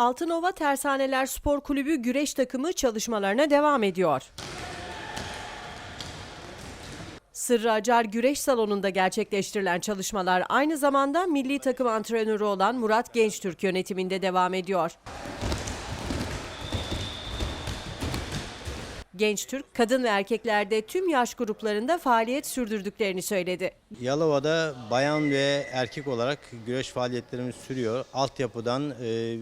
Altınova Tersaneler Spor Kulübü güreş takımı çalışmalarına devam ediyor. Sırrı Acar Güreş Salonu'nda gerçekleştirilen çalışmalar aynı zamanda milli takım antrenörü olan Murat Gençtürk yönetiminde devam ediyor. Gençtürk, kadın ve erkeklerde tüm yaş gruplarında faaliyet sürdürdüklerini söyledi. Yalova'da bayan ve erkek olarak güreş faaliyetlerimiz sürüyor. Altyapıdan e,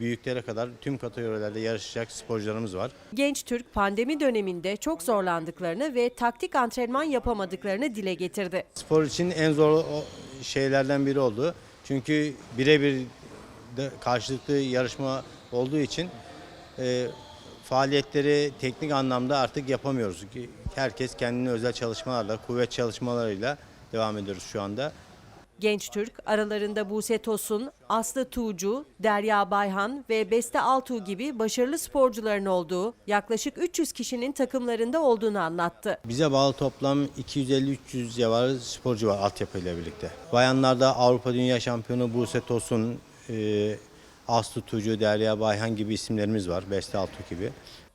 büyüklere kadar tüm kategorilerde yarışacak sporcularımız var. Genç Türk pandemi döneminde çok zorlandıklarını ve taktik antrenman yapamadıklarını dile getirdi. Spor için en zor şeylerden biri oldu. Çünkü birebir karşılıklı yarışma olduğu için e, faaliyetleri teknik anlamda artık yapamıyoruz. Herkes kendine özel çalışmalarla, kuvvet çalışmalarıyla devam ediyoruz şu anda. Genç Türk aralarında Buse Tosun, Aslı Tuğcu, Derya Bayhan ve Beste Altuğ gibi başarılı sporcuların olduğu yaklaşık 300 kişinin takımlarında olduğunu anlattı. Bize bağlı toplam 250-300 civarı sporcu var altyapıyla birlikte. Bayanlarda Avrupa Dünya Şampiyonu Buse Tosun, e, Aslı Tuğcu, Derya Bayhan gibi isimlerimiz var. Beste Altuğ gibi.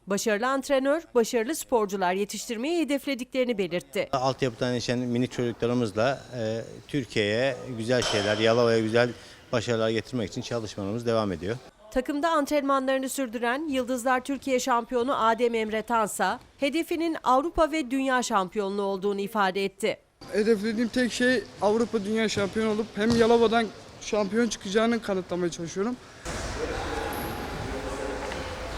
Başarılı antrenör, başarılı sporcular yetiştirmeyi hedeflediklerini belirtti. Altyapıdan yetişen minik çocuklarımızla e, Türkiye'ye güzel şeyler, Yalova'ya güzel başarılar getirmek için çalışmalarımız devam ediyor. Takımda antrenmanlarını sürdüren Yıldızlar Türkiye şampiyonu Adem Emre Tansa, hedefinin Avrupa ve Dünya şampiyonluğu olduğunu ifade etti. Hedeflediğim tek şey Avrupa Dünya Şampiyonu olup hem Yalova'dan şampiyon çıkacağını kanıtlamaya çalışıyorum.